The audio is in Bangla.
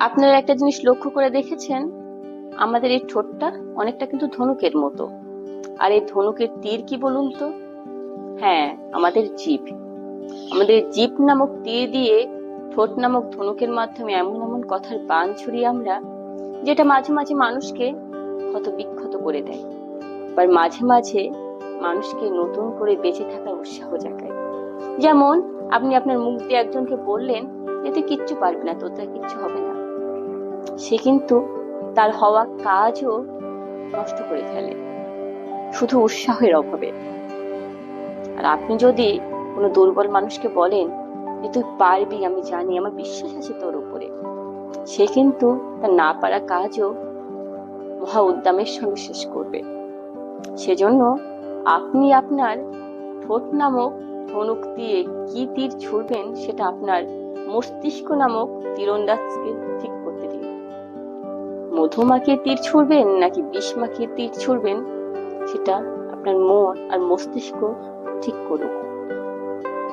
আপনারা একটা জিনিস লক্ষ্য করে দেখেছেন? আমাদের এই ঠোঁটটা অনেকটা কিন্তু ধনুকের মতো। আর এই ধনুকের তীর কি বলুন তো? হ্যাঁ আমাদের জিভ আমাদের জিভ নামক তীর দিয়ে ঠোঁট নামক ধনুকের মাধ্যমে এমন এমন কথার বান ছড়িয়ে আমরা, যেটা মাঝে মাঝে মানুষকে ক্ষত বিক্ষত করে দেয়। আবার মাঝে মাঝে মানুষকে নতুন করে বেঁচে থাকার উৎসাহ জাগায়। যেমন, আপনি আপনার মুখ দিয়ে একজনকে বললেন, এতে কিচ্ছু পারবে না তোর কিচ্ছু হবে না। সে কিন্তু তার হওয়া কাজও নষ্ট করে ফেলে। শুধু উৎসাহের অভাবে। আর আপনি যদি কোনো দুর্বল মানুষকে বলেন যে, তুই পারবি, আমি জানি, আমার বিশ্বাস আছে তোর উপরে। সে কিন্তু তার না পারা কাজও মহা উদ্যমের সঙ্গে শেষ করবে। সেজন্য আপনি আপনার ঠোঁট নামক ধনুক দিয়ে কি তীর ছুড়বেন, সেটা আপনার মস্তিষ্ক নামক তীরন্দাজকে ঠিক মধুমাখিয়ে তীর ছুড়বেন নাকি বিষ মাখিয়ে তীর ছুড়বেন, সেটা আপনার মন আর মস্তিষ্ক ঠিক করুক।